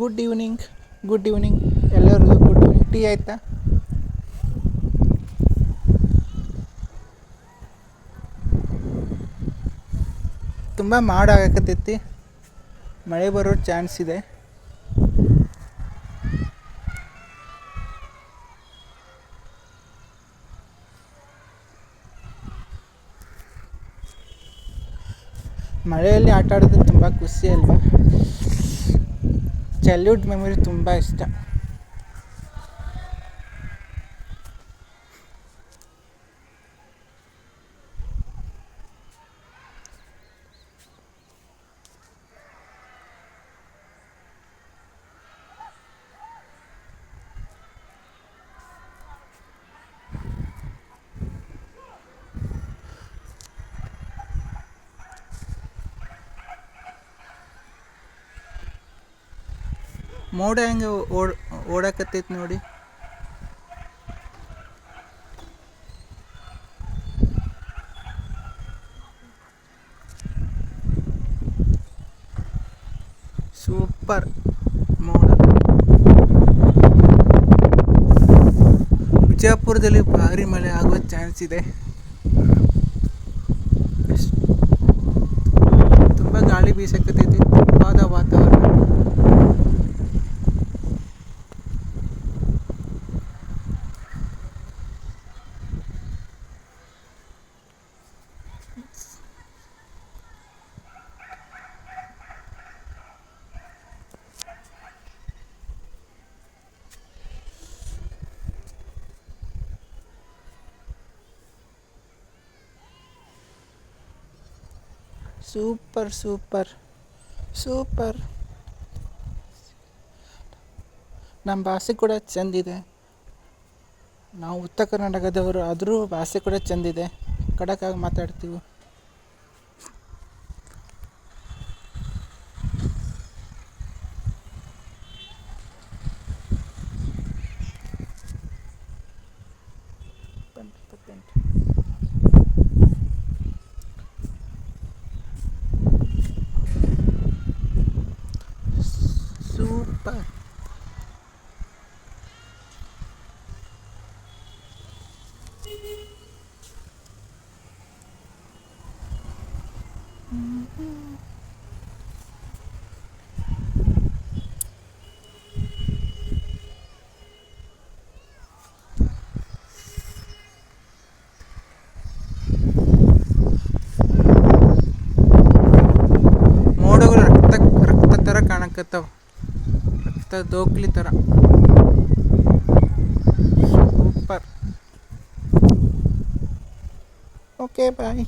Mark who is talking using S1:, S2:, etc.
S1: Good evening good evening ಎಲ್ಲರಿಗೂ good evening tea ಆಯಿತಾ? ತುಂಬ ಮಾಡಾಕತ್ತೈತಿ ಮಳೆ ಬರೋ ಚಾನ್ಸ್ ಇದೆ. ಮಳೆಯಲ್ಲಿ ಆಟ ಆಡೋದು ತುಂಬ ಖುಷಿ ಅಲ್ವಾ? ಚೈಲ್ಡ್ಹುಡ್ ಮೆಮೊರಿ ತುಂಬ ಇಷ್ಟ. ಮೋಡ ಹೆಂಗೆ ಓಡ್ ಓಡಾಕತ್ತೈತಿ ನೋಡಿ. ಸೂಪರ್ ಮೋಡ. ವಿಜಯಪುರದಲ್ಲಿ ಭಾರಿ ಮಳೆ ಆಗುವ ಚಾನ್ಸ್ ಇದೆ. ತುಂಬ ಗಾಳಿ ಬೀಸಕತ್ತೈತಿ ತಂಪಾದ ವಾತಾವರಣ. ಸೂಪರ್ ಸೂಪರ್ ಸೂಪರ್ ನಮ್ಮ ಭಾಷೆ ಕೂಡ ಚೆಂದಿದೆ. ನಾವು ಉತ್ತರ ಕರ್ನಾಟಕದವರು ಆದರೂ ಭಾಷೆ ಕೂಡ ಚೆಂದಿದೆ. ಖಡಕ್ಕಾಗಿ ಮಾತಾಡ್ತೀವಿ ಸೂಪರ್ ಮೋಡಗಳು ರಕ್ತ ರಕ್ತ ಥರ ಕಾಣಕತ್ತಾವ. ರಕ್ತ ದೋಕ್ಲಿ ಥರ ಸೂಪರ್. Okay bye